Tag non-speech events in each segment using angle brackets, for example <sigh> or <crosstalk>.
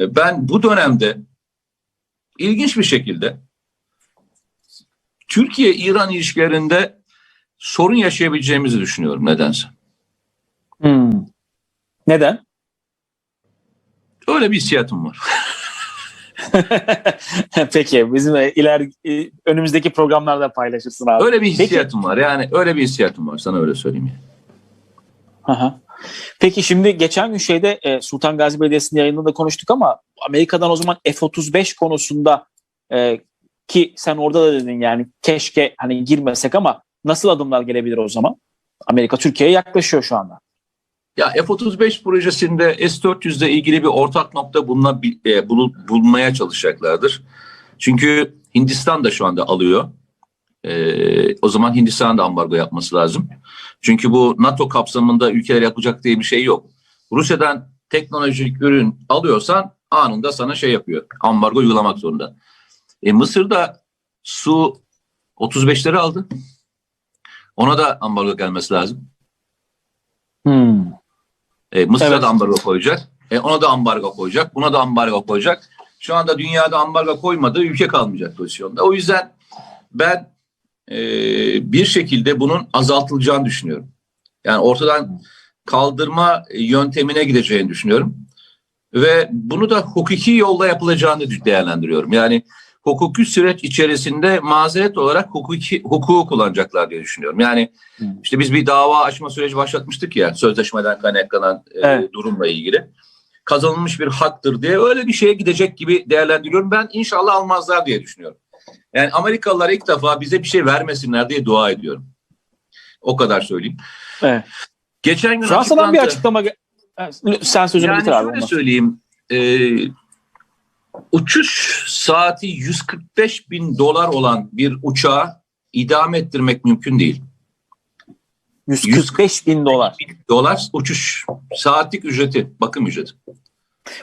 E, Ben bu dönemde ilginç bir şekilde Türkiye-İran ilişkilerinde sorun yaşayabileceğimizi düşünüyorum nedense. Hmm. Neden? Öyle bir hissiyatım var. <laughs> <laughs> Peki bizim iler e, önümüzdeki programlarda paylaşırsın abi. Öyle bir Peki. hissiyatım var. Yani öyle bir hissiyatım var. Sana öyle söyleyeyim. yani. Aha. Peki şimdi geçen gün şeyde e, Sultan Gazi Belediyesi'nin yayınında da konuştuk ama Amerika'dan o zaman F-35 konusunda e, ki sen orada da dedin yani keşke hani girmesek ama nasıl adımlar gelebilir o zaman? Amerika Türkiye'ye yaklaşıyor şu anda. Ya F-35 projesinde S-400'le ilgili bir ortak nokta buluna, e, bulu- bulmaya çalışacaklardır. Çünkü Hindistan da şu anda alıyor. E, o zaman Hindistan'ın da ambargo yapması lazım. Çünkü bu NATO kapsamında ülkeler yapacak diye bir şey yok. Rusya'dan teknolojik ürün alıyorsan anında sana şey yapıyor. Ambargo uygulamak zorunda. E, Mısır da su 35'leri aldı. Ona da ambargo gelmesi lazım. Hmm. E, Mısır'a Evet. da ambargo koyacak. E, ona da ambargo koyacak. Buna da ambargo koyacak. Şu anda dünyada ambargo koymadığı ülke kalmayacak pozisyonda. O yüzden ben e, bir şekilde bunun azaltılacağını düşünüyorum. Yani ortadan kaldırma yöntemine gideceğini düşünüyorum. Ve bunu da hukuki yolda yapılacağını değerlendiriyorum. Yani hukuki süreç içerisinde mazeret olarak hukuki hukuku kullanacaklar diye düşünüyorum. Yani işte biz bir dava açma süreci başlatmıştık ya sözleşmeden kaynaklanan e, Evet. durumla ilgili. Kazanılmış bir haktır diye öyle bir şeye gidecek gibi değerlendiriyorum. Ben inşallah almazlar diye düşünüyorum. Yani Amerikalılar ilk defa bize bir şey vermesinler diye dua ediyorum. O kadar söyleyeyim. Evet. Geçen gün Fransa'dan bir açıklandı. açıklama ge- Evet, sen sözünü Yani bitir abi. ondan. söyleyeyim. e, uçuş saati 145 bin dolar olan bir uçağı idame ettirmek mümkün değil. 145 bin dolar. Dolar uçuş saatlik ücreti, bakım ücreti.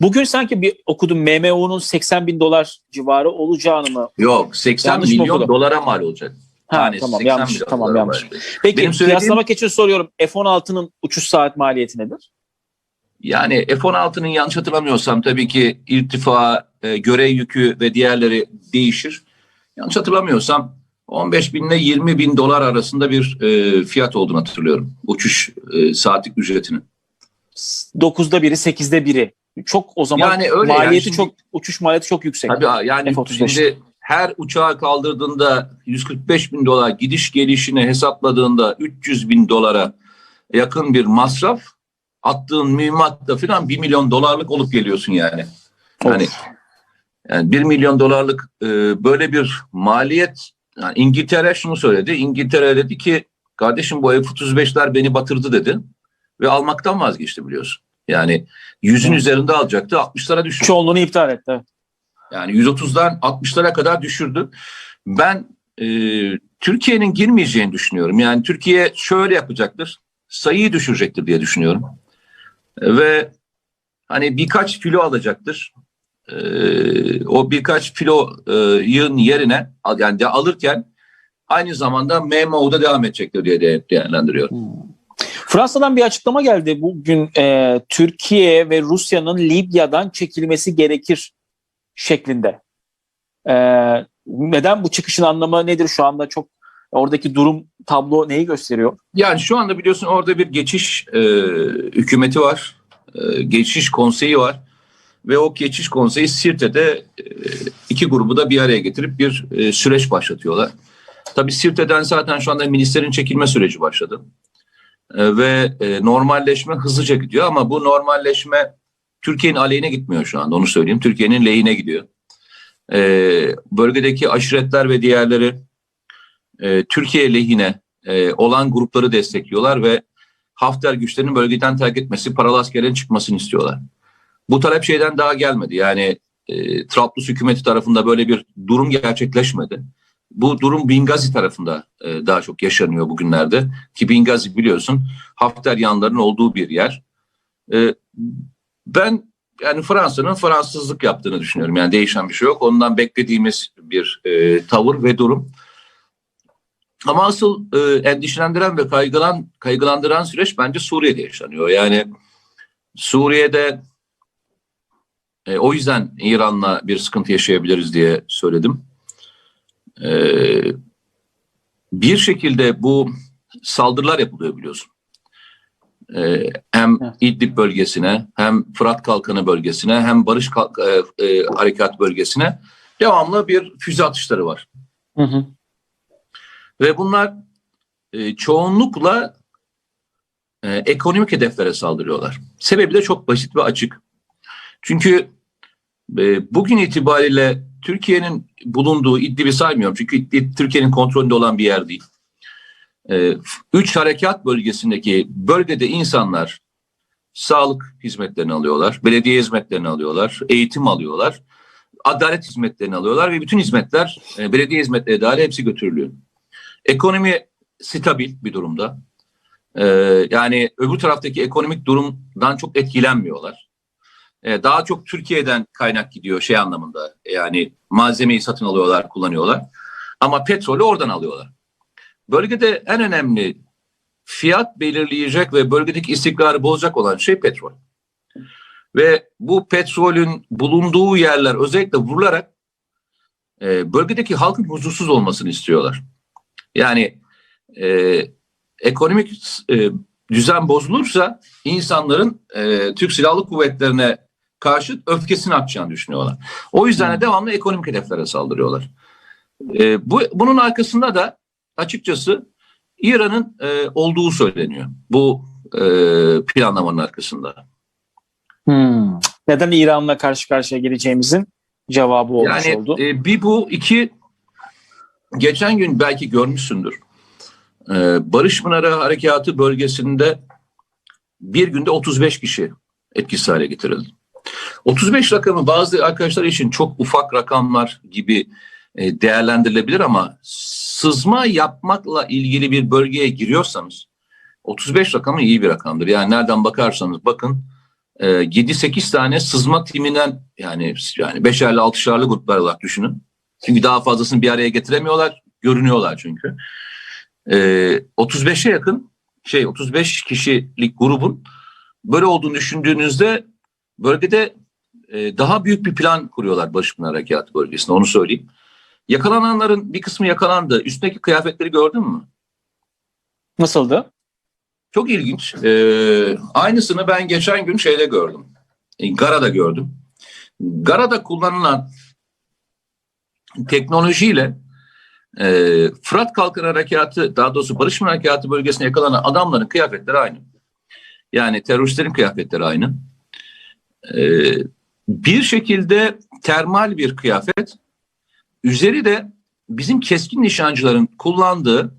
Bugün sanki bir okudum MMO'nun 80 bin dolar civarı olacağını mı? Yok 80 Yanlış milyon okudum? dolara mal olacak. Ha, Tanesi tamam 80 yanlış. Tamam yanlış. olacak. Peki Benim söylediğim- kıyaslamak için soruyorum. F-16'nın uçuş saat maliyeti nedir? Yani F-16'nın yanlış hatırlamıyorsam tabii ki irtifa, e, görev yükü ve diğerleri değişir. Yanlış hatırlamıyorsam 15 bin ile 20 bin dolar arasında bir e, fiyat olduğunu hatırlıyorum. Uçuş e, saatlik ücretinin. 9'da biri, 8'de biri. Çok o zaman Yani öyle yani maliyeti şimdi- çok uçuş maliyeti çok yüksek. Tabii yani F-35. şimdi her uçağı kaldırdığında 145 bin dolar gidiş gelişini hesapladığında 300 bin dolara yakın bir masraf attığın mühimmatta falan 1 milyon dolarlık olup geliyorsun yani. Yani, yani 1 milyon dolarlık e, böyle bir maliyet yani İngiltere şunu söyledi. İngiltere dedi ki kardeşim bu F-35'ler beni batırdı dedi ve almaktan vazgeçti biliyorsun. Yani yüzün Hı. üzerinde alacaktı 60'lara düşürdü. Çoğunluğunu iptal etti. evet. Yani 130'dan 60'lara kadar düşürdü. Ben e, Türkiye'nin girmeyeceğini düşünüyorum. Yani Türkiye şöyle yapacaktır. Sayıyı düşürecektir diye düşünüyorum. E, ve hani birkaç filo alacaktır. E, o birkaç filo'nun yerine al- yani de alırken aynı zamanda MMO'da devam edecektir diye de- değerlendiriyorum. Fransa'dan bir açıklama geldi. Bugün e, Türkiye ve Rusya'nın Libya'dan çekilmesi gerekir şeklinde. E, neden bu çıkışın anlamı nedir şu anda çok oradaki durum tablo neyi gösteriyor? Yani şu anda biliyorsun orada bir geçiş e, hükümeti var. E, geçiş konseyi var. Ve o geçiş konseyi Sirte'de e, iki grubu da bir araya getirip bir e, süreç başlatıyorlar. Tabii Sirte'den zaten şu anda ministerin çekilme süreci başladı. E, ve e, normalleşme hızlıca gidiyor ama bu normalleşme Türkiye'nin aleyhine gitmiyor şu anda onu söyleyeyim. Türkiye'nin lehine gidiyor. E, bölgedeki aşiretler ve diğerleri Türkiye lehine olan grupları destekliyorlar ve Hafter güçlerinin bölgeden terk etmesi, paralı askerlerin çıkmasını istiyorlar. Bu talep şeyden daha gelmedi. Yani e, Trablus hükümeti tarafında böyle bir durum gerçekleşmedi. Bu durum Bingazi tarafında e, daha çok yaşanıyor bugünlerde. Ki Bingazi biliyorsun Hafter yanlarının olduğu bir yer. E, ben yani Fransa'nın Fransızlık yaptığını düşünüyorum. Yani değişen bir şey yok. Ondan beklediğimiz bir e, tavır ve durum. Ama asıl e, endişelendiren ve kaygılan, kaygılandıran süreç bence Suriye'de yaşanıyor. Yani Suriye'de E, o yüzden İran'la bir sıkıntı yaşayabiliriz diye söyledim. E, bir şekilde bu saldırılar yapılıyor biliyorsun. E, hem. İdlib bölgesine, hem Fırat Kalkanı bölgesine, hem Barış Kalk- e, e, Harekat bölgesine devamlı bir füze atışları var. Hı hı. Ve bunlar e, çoğunlukla e, ekonomik hedeflere saldırıyorlar. Sebebi de çok basit ve açık. Çünkü e, bugün itibariyle Türkiye'nin bulunduğu İdlib'i saymıyorum. Çünkü İdlib Türkiye'nin kontrolünde olan bir yer değil. E, üç harekat bölgesindeki bölgede insanlar sağlık hizmetlerini alıyorlar, belediye hizmetlerini alıyorlar, eğitim alıyorlar, adalet hizmetlerini alıyorlar ve bütün hizmetler, e, belediye hizmetleri dahil hepsi götürülüyor. Ekonomi stabil bir durumda. Ee, yani öbür taraftaki ekonomik durumdan çok etkilenmiyorlar. Ee, daha çok Türkiye'den kaynak gidiyor şey anlamında. Yani malzemeyi satın alıyorlar, kullanıyorlar. Ama petrolü oradan alıyorlar. Bölgede en önemli fiyat belirleyecek ve bölgedeki istikrarı bozacak olan şey petrol. Ve bu petrolün bulunduğu yerler özellikle vurularak e, bölgedeki halkın huzursuz olmasını istiyorlar. Yani e, ekonomik e, düzen bozulursa insanların e, Türk Silahlı Kuvvetlerine karşı öfkesini atacağını düşünüyorlar. O yüzden de devamlı ekonomik hedeflere saldırıyorlar. E, bu bunun arkasında da açıkçası İran'ın e, olduğu söyleniyor. Bu e, planlamanın arkasında. Hmm. Neden İran'la karşı karşıya geleceğimizin cevabı olmuş Yani oldu. e, bir bu iki geçen gün belki görmüşsündür. E, Barış Pınarı Harekatı bölgesinde bir günde 35 kişi etkisiz hale getirildi. 35 rakamı bazı arkadaşlar için çok ufak rakamlar gibi e, değerlendirilebilir ama sızma yapmakla ilgili bir bölgeye giriyorsanız 35 rakamı iyi bir rakamdır. Yani nereden bakarsanız bakın e, 7-8 tane sızma timinden yani yani beşerli altışarlı gruplar olarak düşünün. Çünkü daha fazlasını bir araya getiremiyorlar. Görünüyorlar çünkü. E, 35'e yakın şey 35 kişilik grubun böyle olduğunu düşündüğünüzde bölgede e, daha büyük bir plan kuruyorlar Barış Pınar Harekatı bölgesinde onu söyleyeyim. Yakalananların bir kısmı yakalandı. Üstündeki kıyafetleri gördün mü? Nasıldı? Çok ilginç. Ee, aynısını ben geçen gün şeyde gördüm. E, Gara'da gördüm. Gara'da kullanılan teknolojiyle e, Fırat Kalkın Harekatı, daha doğrusu Barış Harekatı bölgesine yakalanan adamların kıyafetleri aynı. Yani teröristlerin kıyafetleri aynı. Ee, bir şekilde termal bir kıyafet. Üzeri de bizim keskin nişancıların kullandığı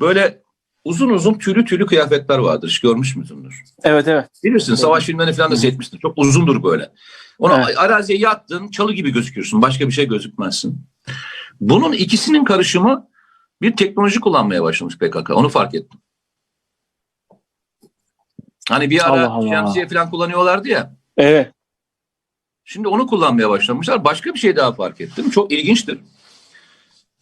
böyle uzun uzun tülü tülü kıyafetler vardır. Hiç görmüş müsündür? Evet evet. Bilirsin savaş filmlerini falan da seyretmişsin. Çok uzundur böyle. Ona Evet. araziye yattın çalı gibi gözükürsün. Başka bir şey gözükmezsin. Bunun ikisinin karışımı bir teknoloji kullanmaya başlamış PKK. Onu fark ettim. Hani bir ara Allah Allah. şemsiye falan kullanıyorlardı ya. Evet. Şimdi onu kullanmaya başlamışlar. Başka bir şey daha fark ettim. Çok ilginçtir.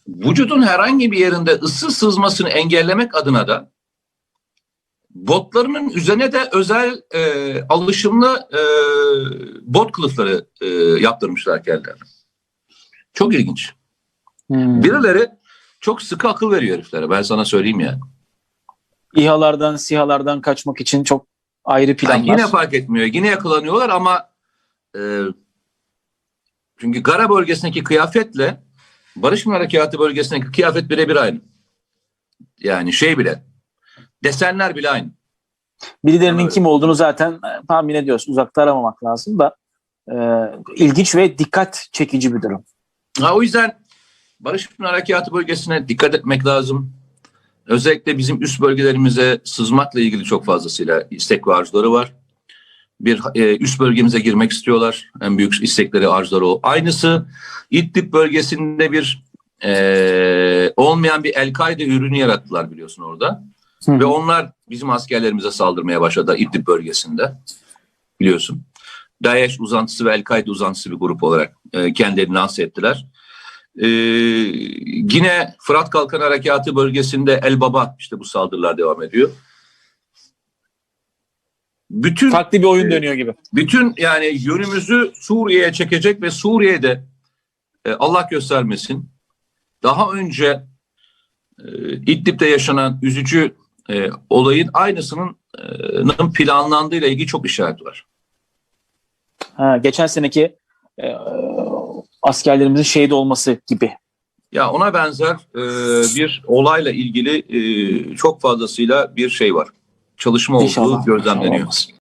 Vücudun herhangi bir yerinde ısı sızmasını engellemek adına da botlarının üzerine de özel e, alışımlı e, bot kılıfları e, yaptırmışlar kendilerine. Çok ilginç. Hmm. Birileri çok sıkı akıl veriyor heriflere. Ben sana söyleyeyim yani. İHA'lardan, SİHA'lardan kaçmak için çok ayrı Yani planlar. yine fark etmiyor. Yine yakalanıyorlar ama e, çünkü Gara bölgesindeki kıyafetle Barış Pınar Harekatı bölgesindeki kıyafet birebir aynı. Yani şey bile desenler bile aynı. Birilerinin Evet. kim olduğunu zaten e, tahmin ediyoruz. Uzakta aramamak lazım da e, ilginç ve dikkat çekici bir durum. Ha, o yüzden Barış Pınar Harekatı bölgesine dikkat etmek lazım. Özellikle bizim üst bölgelerimize sızmakla ilgili çok fazlasıyla istek ve arzuları var. Bir e, üst bölgemize girmek istiyorlar. En büyük istekleri, arzuları o. Aynısı İdlib bölgesinde bir e, olmayan bir El-Kaide ürünü yarattılar biliyorsun orada. Hı. Ve onlar bizim askerlerimize saldırmaya başladı İdlib bölgesinde. Biliyorsun. DAEŞ uzantısı ve El-Kaide uzantısı bir grup olarak e, kendilerini lanse ettiler. E, yine Fırat Kalkan Harekatı bölgesinde El Baba işte bu saldırılar devam ediyor. bütün Farklı bir oyun dönüyor gibi. bütün yani yönümüzü Suriye'ye çekecek ve Suriye'de e, Allah göstermesin daha önce e, İdlib'de yaşanan üzücü e, olayın aynısının e, planlandığıyla ilgili çok işaret var. Ha, geçen seneki e, askerlerimizin şehit olması gibi. Ya ona benzer e, bir olayla ilgili e, çok fazlasıyla bir şey var. Çalışma olduğu İnşallah. gözlemleniyor. İnşallah.